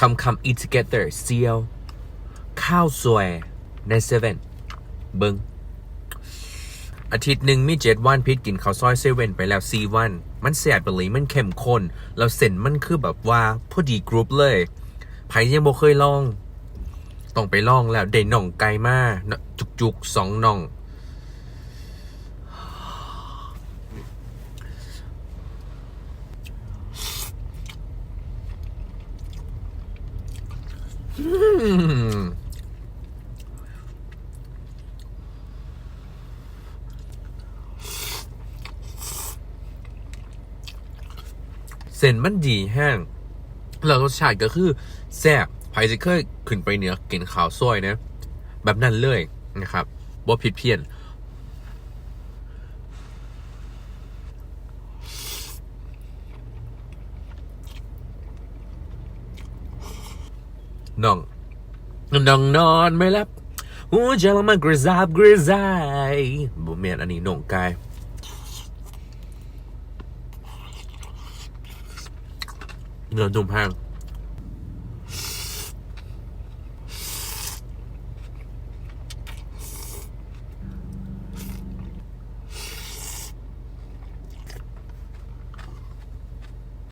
คำคำ eat together เซียวข้าวสวยในเซเว่นเบิงอาทิตย์หนึ่งมีเจ็ดวันพิษกินข้าวซอยเซเว่นไปแล้วสี่วัน มันแสบไปเลยมันเข้มข้น แล้วเส้นมันคือแบบว่าพอดีกรุ๊ปเลยไผยังบ่เคยลอง ต้องไปลองแล้ว ได้น่องไก่มาจุกจุกๆสองน่อง เส้นมันดีแห้งแล้วรสชาติก็คือแซ่บไพซิเคยขึ้นไปเหนือกินข้าวซอยนะ แบบนั้นเลยนะครับบ่ผิดเพี้ยน น้องน้องนอนไม่หลับหัวใจเรามันกระซาบกระซายบุเมียนอันนี้น้องกายเนื้อนุ่มแห้ง